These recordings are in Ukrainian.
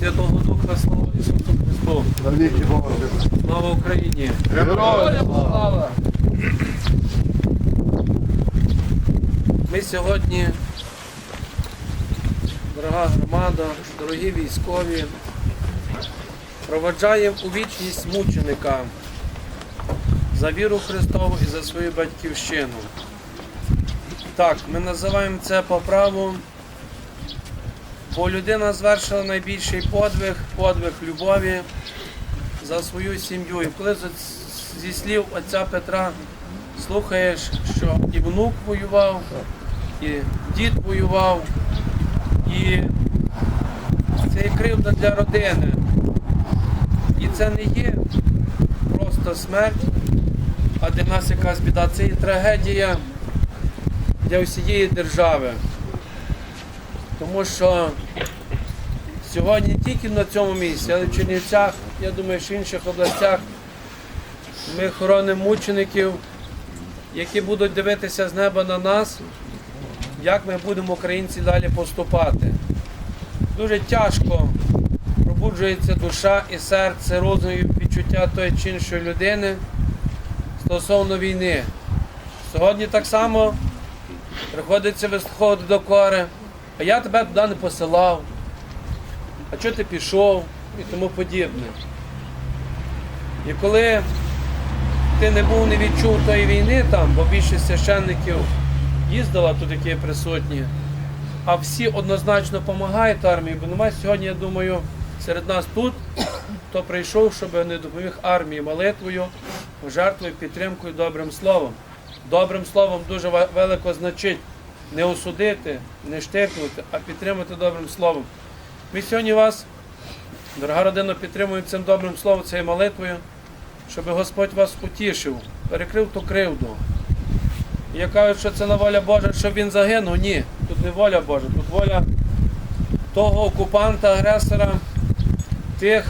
Святого Духа, слава Ісусу Христу! Слава Україні! Героям слава! Ми сьогодні, дорога громада, дорогі військові, проваджаємо у вічність мученика за віру Христову і за свою батьківщину. Так, ми називаємо це по праву, бо людина звершила найбільший подвиг, подвиг любові за свою сім'ю. І коли зі слів отця Петра слухаєш, що і внук воював, і дід воював, і це є кривда для родини. І це не є просто смерть, а для нас якась біда. Це є трагедія для всієї держави. Тому що сьогодні тільки на цьому місці, але в Чернівцях, я думаю, що в інших областях ми хоронимо мучеників, які будуть дивитися з неба на нас, як ми будемо українці далі поступати. Дуже тяжко пробуджується душа і серце, розум і відчуття тої чи іншої людини стосовно війни. Сьогодні так само приходиться вислуховувати до кори, а я тебе туди не посилав, а чого ти пішов і тому подібне. І коли ти не був, не відчув тої війни там, бо більшість священників їздила тут, які присутні, а всі однозначно допомагають армії, бо немає сьогодні, я думаю, серед нас тут, хто прийшов, щоб не допоміг армії молитвою, жертвою, підтримкою, добрим словом. Добрим словом дуже велико значить не осудити, не штиркнути, а підтримати добрим словом. Ми сьогодні вас, дорога родина, підтримуємо цим добрим словом, цією молитвою щоб Господь вас утішив, перекрив ту кривду. Я кажу, що це не воля Божа, щоб він загинув. Ні, тут не воля Божа, тут воля того окупанта, агресора, тих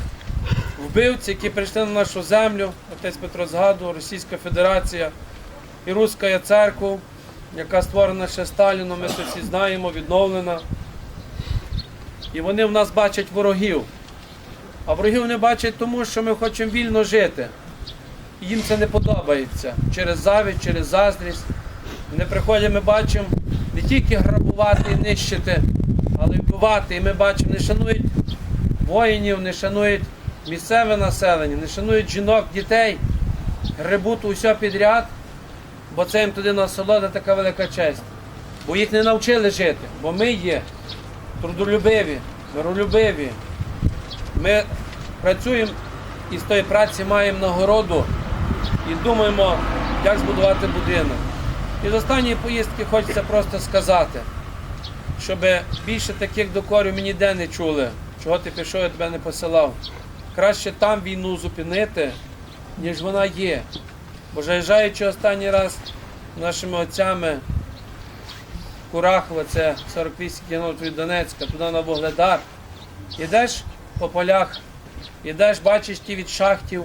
вбивців, які прийшли на нашу землю, отець Петро згадував, Російська Федерація і Руська церква, яка створена ще Сталіном, ми це всі знаємо, відновлена. І вони в нас бачать ворогів. А ворогів не бачать тому, що ми хочемо вільно жити. І їм це не подобається. Через завість, через заздрість. Вони приходять, ми бачимо не тільки грабувати і нищити, але й вбивати. І ми бачимо, не шанують воїнів, не шанують місцеве населення, не шанують жінок, дітей, гребуть усе підряд, бо це їм туди насолода така велика честь. Бо їх не навчили жити, бо ми є трудолюбиві, миролюбиві. Ми працюємо і з тої праці маємо нагороду і думаємо, як збудувати будинок. І з останньої поїздки хочеться просто сказати, щоб більше таких докорів ми ніде не чули, чого ти пішов, я тебе не посилав. Краще там війну зупинити, ніж вона є. Бо останній раз нашими отцями Курахова, це 48 км від Донецька, туди на Вогледар, Ідеш по полях, ідеш, бачиш ті від шахтів,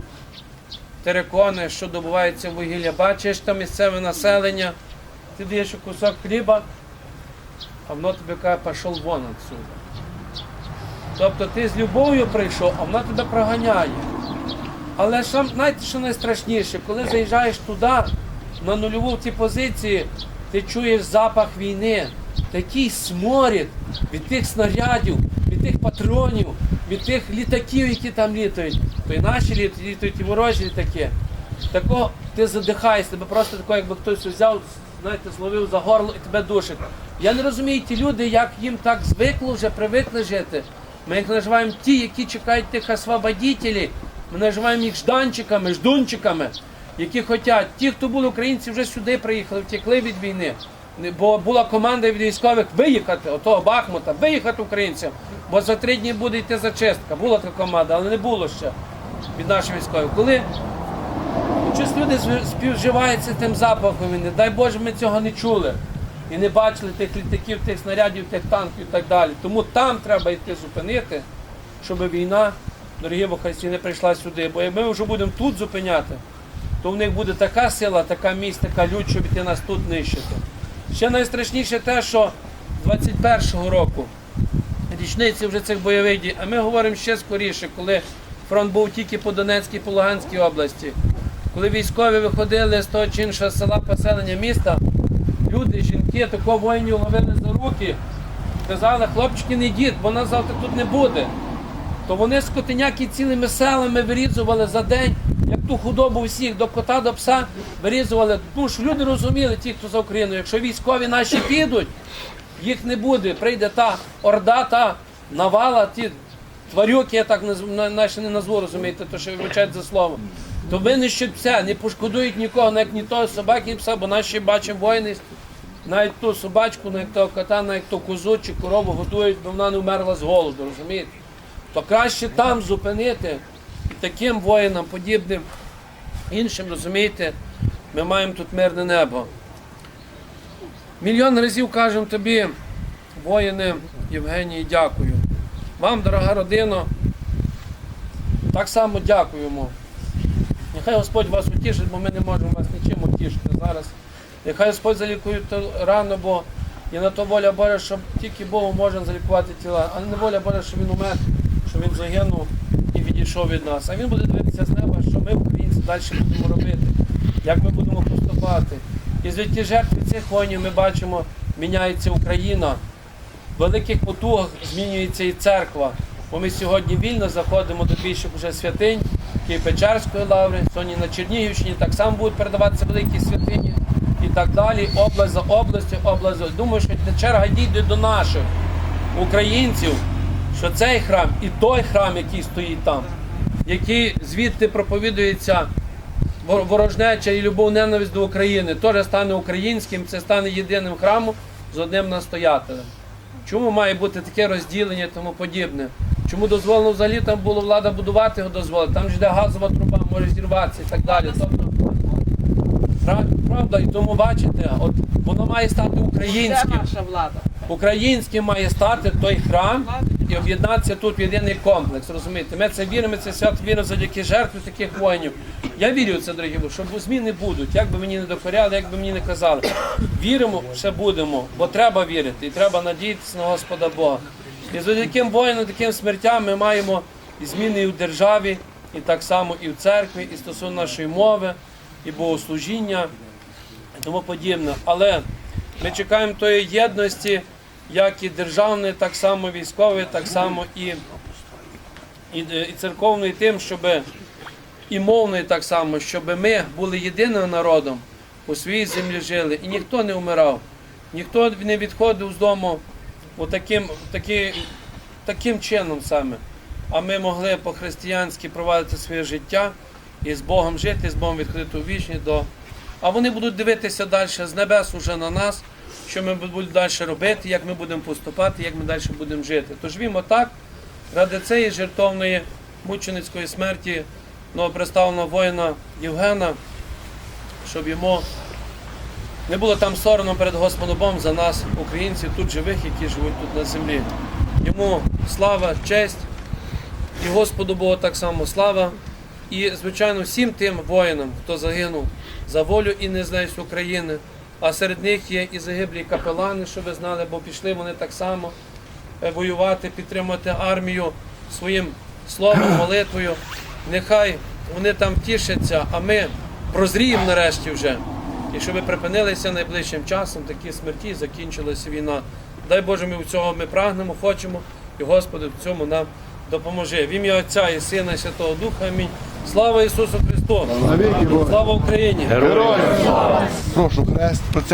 терикони, що добувається вугілля, бачиш там місцеве населення, ти даєш кусок хліба, а воно тобі каже, пішов вон отсюди. Тобто ти з любов'ю прийшов, а вона тебе проганяє. Але що, знаєте, що найстрашніше, коли заїжджаєш туди, на нульову ці позиції, ти чуєш запах війни, такий сморід від тих снарядів, від тих патронів, від тих літаків, які там літають. То і наші літають, літають і ворожі літаки. Тако ти задихаєшся, тебе просто тако, якби хтось взяв, знаєте, зловив за горло і тебе душить. Я не розумію ті люди, як їм так звикло вже, привикли жити. Ми їх називаємо ті, які чекають тих освободителів, ми називаємо їх жданчиками, ждунчиками, які хочуть. Ті, хто були українці, вже сюди приїхали, втекли від війни. Бо була команда від військових виїхати, отого Бахмута, виїхати українцям, бо за три дні буде йти зачистка. Була така команда, але не було ще від наших військових. Коли щось люди співживаються тим запахом війни, дай Боже, ми цього не чули. І не бачили тих літаків, тих снарядів, тих танків і так далі. Тому там треба йти зупинити, щоб війна, дорогі бохайці, не прийшла сюди. Бо як ми вже будемо тут зупиняти, то в них буде така сила, така міць, така лють, щоб іти нас тут нищити. Ще найстрашніше те, що 21-го року річниці вже цих бойових дій. А ми говоримо ще скоріше, коли фронт був тільки по Донецькій, по Луганській області. Коли військові виходили з того чи іншого села поселення міста, люди, жінки, такого воїнів ловили за руки, казали, хлопчики, не йдіть, бо нас завтра тут не буде. То вони скотиняки цілими селами вирізували за день, як ту худобу всіх, до кота, до пса вирізували. Ну ж люди розуміли, ті, хто за Україну, якщо військові наші підуть, їх не буде. Прийде та орда, та навала, ті тварюки, я так наші не назву, розумієте, то що вибачають за слово. То винищать пса, не пошкодують нікого, навіть ні того собаки, ні пса, бо наші бачимо воїни, навіть ту собачку, навіть того кота, навіть ту козу чи корову годують, бо вона не вмерла з голоду, розумієте? То краще там зупинити і таким воїнам, подібним іншим, розумієте, ми маємо тут мирне небо. Мільйон разів кажемо тобі, воїни Євгенії, дякую. Вам, дорога родина, так само дякуємо. Нехай Господь вас утішить, бо ми не можемо вас нічим утішити зараз. Нехай Господь залікує рану, бо і на то воля Божа, щоб тільки Богу можна залікувати тіла, а не воля Божа, щоб він умер, щоб він загинув і відійшов від нас. А він буде дивитися з неба, що ми, українці, далі будемо робити, як ми будемо поступати. І звідти жертви цих воїнів ми бачимо, міняється Україна. В великих потугах змінюється і церква. Бо ми сьогодні вільно заходимо до більших уже святинь Києво-Печерської лаври. Сьогодні на Чернігівщині так само будуть передаватися великі святині і так далі. Область за областю, область думаю, що черга дійде до наших українців, що цей храм і той храм, який стоїть там, який звідти проповідується ворожнеча і любов ненависть до України, теж стане українським, це стане єдиним храмом з одним настоятелем. Чому має бути таке розділення і тому подібне? Чому дозволено взагалі там було влада будувати його дозволити? Там ж йде газова труба, може зірватися і так далі. Тобто, правда, і тому бачите, от воно має стати українським. Українським має стати той храм і об'єднатися тут в єдиний комплекс. Розумієте? Ми це віримо, це свят віримо завдяки жертві таких воїнів. Я вірю в це, дорогі, бо що зміни будуть, як би мені не докоряли, як би мені не казали. Віримо, ще будемо, бо треба вірити і треба надіятися на Господа Бога. І завдяки воїнам, таким смертям ми маємо і зміни і в державі, і так само і в церкві, і стосовно нашої мови, і богослужіння і тому подібне. Але ми чекаємо тої єдності, як і державної, так само військової, так само і, і, і церковної, тим, щоб і мовної так само, щоб ми були єдиним народом, у своїй землі жили, і ніхто не вмирав, ніхто не відходив з дому отаким, такі, таким чином саме. А ми могли по-християнськи провадити своє життя і з Богом жити, з Богом відходити у вічні до. А вони будуть дивитися далі з небес уже на нас, що ми будемо далі робити, як ми будемо поступати, як ми далі будемо жити. Тож вімо так, ради цієї жертовної мученицької смерті новоприставленого воїна Євгена, щоб йому не було там соромно перед Господом Богом за нас, українців, тут живих, які живуть тут на землі. Йому слава, честь, і Господу Богу так само слава. І, звичайно, всім тим воїнам, хто загинув за волю і незалежність України. А серед них є і загиблі капелани, що ви знали, бо пішли вони так само е, воювати, підтримати армію своїм словом, молитвою. Нехай вони там тішаться, а ми прозріємо нарешті вже. І щоб припинилися найближчим часом такі смерті, закінчилася війна. Дай Боже, ми в цього ми прагнемо, хочемо, і Господи в цьому нам допоможе. В ім'я Отця і Сина, і Святого Духа. Амінь. Слава Ісусу Христу! Слава Україні! Героям. Прошу хрест. Про це